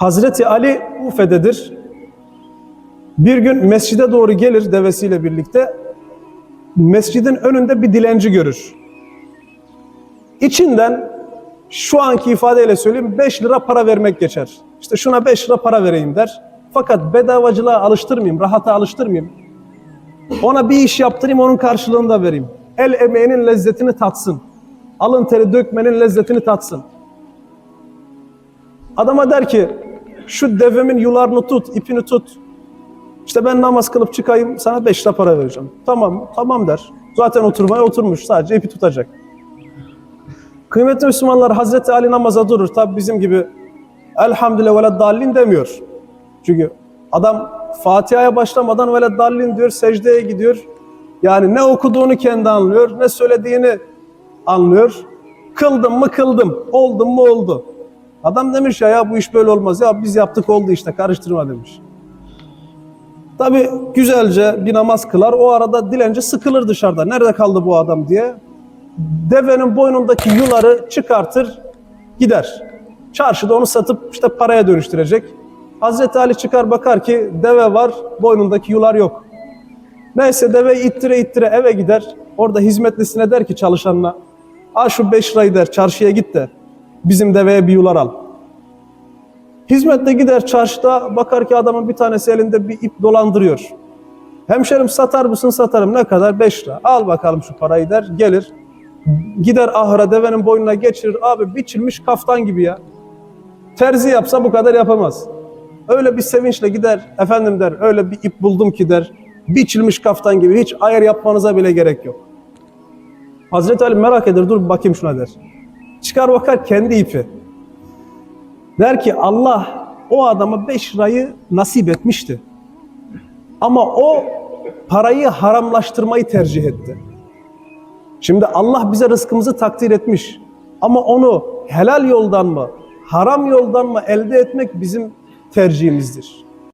Hazreti Ali Ufe'dedir. Bir gün mescide doğru gelir devesiyle birlikte. Mescidin önünde bir dilenci görür. İçinden şu anki ifadeyle söyleyeyim 5 lira para vermek geçer. İşte şuna 5 lira para vereyim der. Fakat bedavacılığa alıştırmayayım, rahata alıştırmayayım. Ona bir iş yaptırayım, onun karşılığını da vereyim. El emeğinin lezzetini tatsın. Alın teri dökmenin lezzetini tatsın. Adama der ki, şu devemin yularını tut, ipini tut. İşte ben namaz kılıp çıkayım, sana 5 lira para vereceğim. Tamam, tamam der. Zaten oturmaya oturmuş, sadece ipi tutacak. Kıymetli Müslümanlar, Hazreti Ali namaza durur. Tabi bizim gibi elhamdülillah ve dallin demiyor. Çünkü adam Fatiha'ya başlamadan ve dallin diyor, secdeye gidiyor. Yani ne okuduğunu kendi anlıyor, ne söylediğini anlıyor. Kıldım mı kıldım, oldum mu oldu. Adam demiş ya ya bu iş böyle olmaz ya biz yaptık oldu işte karıştırma demiş. Tabi güzelce bir namaz kılar o arada dilenci sıkılır dışarıda. Nerede kaldı bu adam diye. Devenin boynundaki yuları çıkartır gider. Çarşıda onu satıp işte paraya dönüştürecek. Hazreti Ali çıkar bakar ki deve var boynundaki yular yok. Neyse deve ittire ittire eve gider. Orada hizmetlisine der ki çalışanına al şu 5 lirayı der çarşıya git de bizim deveye bir yular al. Hizmette gider çarşıda bakar ki adamın bir tanesi elinde bir ip dolandırıyor. Hemşerim satar mısın satarım ne kadar 5 lira al bakalım şu parayı der gelir. Gider ahıra devenin boynuna geçirir abi biçilmiş kaftan gibi ya. Terzi yapsa bu kadar yapamaz. Öyle bir sevinçle gider efendim der öyle bir ip buldum ki der biçilmiş kaftan gibi hiç ayar yapmanıza bile gerek yok. Hazreti Ali merak eder dur bakayım şuna der. Çıkar bakar kendi ipi. Der ki Allah o adama 5 lirayı nasip etmişti. Ama o parayı haramlaştırmayı tercih etti. Şimdi Allah bize rızkımızı takdir etmiş. Ama onu helal yoldan mı, haram yoldan mı elde etmek bizim tercihimizdir.